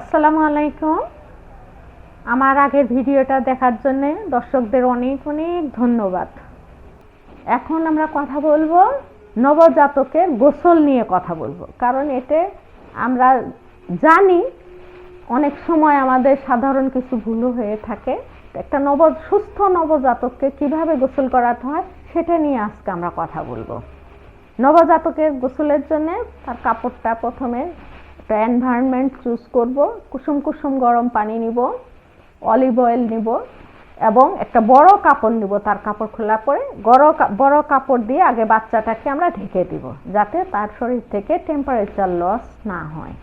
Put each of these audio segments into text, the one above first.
আসসালামু আলাইকুম। আমার আগের ভিডিওটা দেখার জন্য দর্শকদের অনেক অনেক ধন্যবাদ। এখন আমরা কথা বলব নবজাতকের গোসল নিয়ে কথা বলব। কারণ এতে আমরা জানি অনেক সময় আমাদের সাধারণ কিছু ভুলও হয়ে থাকে। একটা নব, সুস্থ নবজাতককে কীভাবে গোসল করাতে হয় সেটা নিয়ে আজকে আমরা কথা বলব। নবজাতকের গোসলের জন্য তার কাপড়টা প্রথমে একটা এনভায়রনমেন্ট চুজ করব। কুসুম কুসুম গরম পানি নিব অলিভ অয়েল নিব এবং একটা বড় কাপড় নিব। তার কাপড় খোলা পরে বড় বড় কাপড় দিয়ে আগে বাচ্চাটাকে আমরা ঢেকে দিব যাতে তার শরীর থেকে টেম্পারেচার লস না হয়।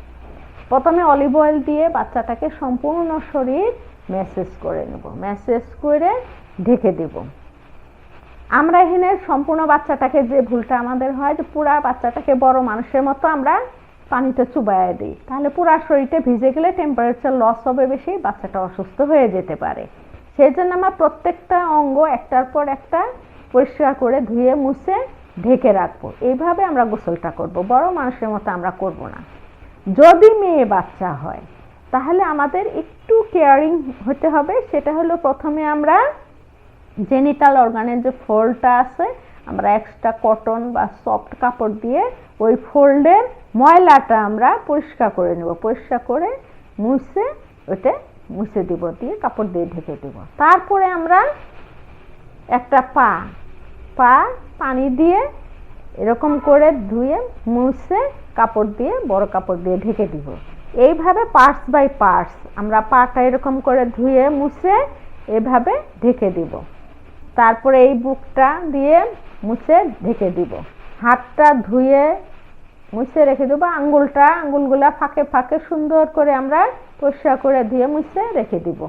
প্রথমে অলিভ অয়েল দিয়ে বাচ্চাটাকে সম্পূর্ণ শরীর ম্যাসেজ করে নেব। ম্যাসেজ করে ঢেকে দেব। আমরা এখানে সম্পূর্ণ বাচ্চাটাকে যে ভুলটা আমাদের হয় যে পুরা বাচ্চাটাকে বড় মানুষের মতো আমরা পানিতে চুবাইয়া দিই। তাহলে পুরা শরীরটা ভিজে গেলে টেম্পারেচার লস হবে বেশি, বাচ্চাটা অসুস্থ হয়ে যেতে পারে। সেই জন্য আমার প্রত্যেকটা অঙ্গ একটার পর একটা পরিষ্কার করে ধুয়ে, মুছে, ঢেকে রাখব। এইভাবে আমরা গোসলটা করব। বড় মানুষের মতো আমরা করব না। যদি মেয়ে বাচ্চা হয়, তাহলে আমাদের একটু কেয়ারিং হতে হবে। সেটা হলো প্রথমে আমরা জেনিটাল অর্গানের যে ফোল্ডটা আছে, আমরা এক্সট্রা কটন বা সফট কাপড় দিয়ে ওই ফোল্ডের ময়লাটা আমরা পরিষ্কার করে নেব। পরিষ্কার করে মুছে ওটা মুছে দিব, দিয়ে কাপড় দিয়ে ঢেকে দেব। তারপরে আমরা একটা পা পা পানি দিয়ে এরকম করে ধুয়ে মুছে কাপড় দিয়ে, বড় কাপড় দিয়ে ঢেকে দিব। এইভাবে পার্টস বাই পার্টস আমরা পাটা এরকম করে ধুয়ে মুছে এভাবে ঢেকে দিব। তারপরে এই বুকটা দিয়ে মুছে ঢেকে দিব। হাতটা ধুয়ে মুছে রেখে দেবো, আঙ্গুলটা, আঙ্গুলগুলা ফাঁকে ফাঁকে সুন্দর করে আমরা পরিষ্কার করে ধুয়ে মুছে রেখে দিব,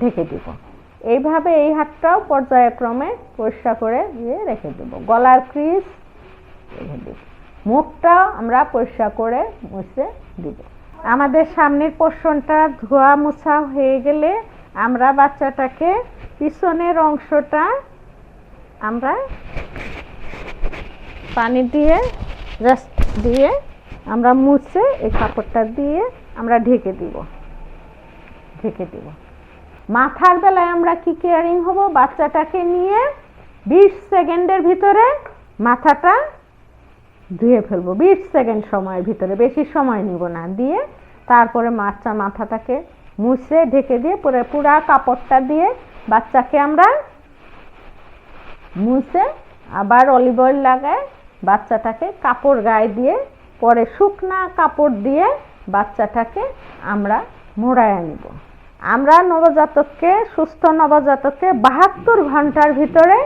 ঢেকে দিব। এইভাবে এই হাতটাও পর্যায়ক্রমে পরিষ্কার করে দিয়ে রেখে দেব। গলার ক্রিস রেখে দিব। মুখটাও আমরা পরিষ্কার করে মুছে দিব। আমাদের সামনের পোর্শনটা ধোয়া মোছা হয়ে গেলে আমরা বাচ্চাটাকে পিছনের অংশটা আমরা পানি দিয়ে জাস্ট দিয়ে আমরা মুছে এই কাপড়টা দিয়ে আমরা ঢেকে দিব। ঢেকে দিব। মাথার বেলায় আমরা কি কেয়ারিং হব? বাচ্চাটাকে নিয়ে বিশ সেকেন্ডের ভিতরে মাথাটা ধুয়ে ফেলব। বিশ সেকেন্ড সময়ের ভিতরে, বেশি সময় নিব না। দিয়ে তারপরে বাচ্চা মাথাটাকে মুছে, ঢেকে দিয়ে পরে, পুরা কাপড়টা দিয়ে বাচ্চাকে আমরা মুছে আবার অলিভ অয়েল লাগায় বাচ্চাটাকে কাপড় গায়ে দিয়ে, পরে শুকনা কাপড় দিয়ে বাচ্চাটাকে আমরা মোড়ায় নিব। আমরা নবজাতককে, সুস্থ নবজাতককে বাহাত্তর ঘণ্টার ভিতরে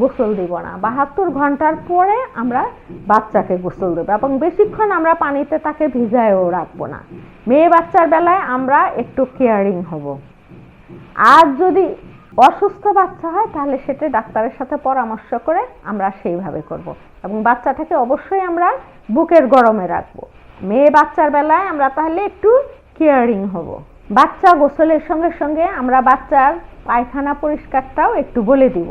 গোসল দিব না। বাহাত্তর ঘণ্টার পরে আমরা বাচ্চাকে গোসল দেবো এবং বেশিক্ষণ আমরা পানিতে তাকে ভিজায়ও রাখব না। মেয়ে বাচ্চার বেলায় আমরা একটু কেয়ারিং হব। আর যদি অসুস্থ বাচ্চা হয়, তাহলে সেটা ডাক্তারের সাথে পরামর্শ করে আমরা সেইভাবে করব। এবং বাচ্চাটাকে অবশ্যই আমরা বুকের গরমে রাখব। মেয়ে বাচ্চার বেলায় আমরা তাহলে একটু কেয়ারিং হব। বাচ্চা গোসলের সঙ্গে সঙ্গে আমরা বাচ্চার পায়খানা পরিষ্কারটাও একটু বলে দিব।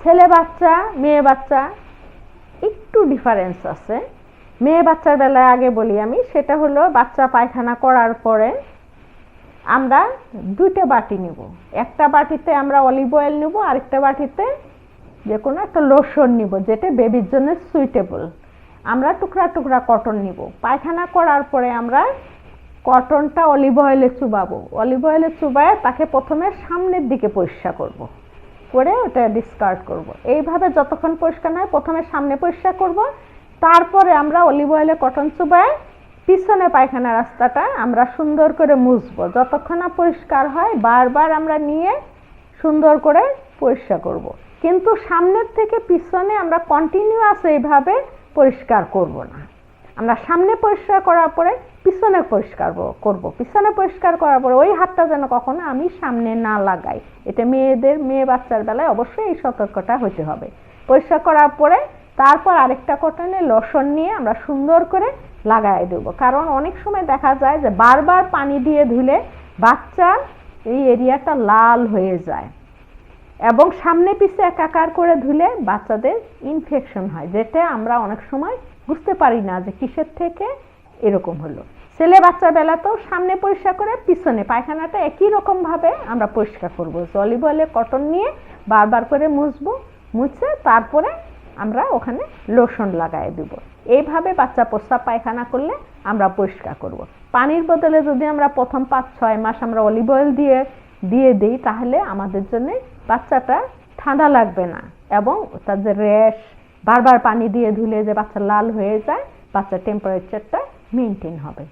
ছেলে বাচ্চা, মেয়ে বাচ্চা, একটু ডিফারেন্স আছে। মেয়ে বাচ্চার বেলায় আগে বলি আমি, সেটা হলো বাচ্চা পায়খানা করার পরে আমরা দুইটা বাটি নিব। একটা বাটিতে আমরা অলিভ অয়েল নিব, আরেকটা বাটিতে যে কোনো একটা লোশন নিব, যেটা বেবির জন্য সুইটেবল আমরা টুকরা টুকরা কটন নিব। পায়খানা করার পরে আমরা কটনটা অলিভ অয়েলে চুবাবো। অলিভ অয়েলে চুবায় তাকে প্রথমে সামনের দিকে পরিষ্কার করব। করে ওটা ডিসকার্ড করব। এইভাবে যতক্ষণ পরিষ্কার নয় প্রথমে সামনে পরিষ্কার করব। তারপরে আমরা অলিভ অয়েলে কটন চুবায় পিছনে পায়খানা রাস্তাটা আমরা সুন্দর করে মুছবো। যতক্ষণ না পরিষ্কার হয়, বারবার আমরা নিয়ে সুন্দর করে পরিষ্কার করব। কিন্তু সামনের থেকে পিছনে আমরা কন্টিনিউয়াস এইভাবে পরিষ্কার করব না। আমরা সামনে পরিষ্কার করার পরে পিছনে পরিষ্কার করব। পিছনে পরিষ্কার করার পরে ওই হাতটা যেন কখনো আমি সামনে না লাগাই। এটা মেয়েদের, মেয়ে বাচ্চার বেলায় অবশ্যই এই সতর্কটা হতে হবে। পরিষ্কার করার পরে তারপর আরেকটা কটনে লসন নিয়ে আমরা সুন্দর করে লাগাই দেব। কারণ অনেক সময় দেখা যায় যে বারবার পানি দিয়ে ধুলে বাচ্চার এই এরিয়াটা লাল হয়ে যায়। এবং সামনে পিছে একাকার করে ধুলে বাচ্চাদের ইনফেকশন হয়, যেটা আমরা অনেক সময় বুঝতে পারি না যে কিসের থেকে এরকম হলো। ছেলে বাচ্চা বেলাতেও সামনে পরিষ্কার করে পিছনে পায়খানাটা একই রকমভাবে আমরা পরিষ্কার করব। জলি বলে কটন নিয়ে বারবার করে মুছবো, মুছে তারপরে আমরা ওখানে লোশন লাগাই দেব এইভাবে বাচ্চা প্রস্রাব পায়খানা করলে আমরা পরিষ্কার করব। পানির বদলে যদি আমরা প্রথম পাঁচ, ছয় মাস আমরা অলিভ অয়েল দিয়ে দিয়ে দিই, তাহলে আমাদের জন্য বাচ্চাটা ঠান্ডা লাগবে না এবং তার যে র্যাশ বারবার পানি দিয়ে ধুলে যে বাচ্চা লাল হয়ে যায়, বাচ্চার টেম্পারেচারটা মেনটেন হবে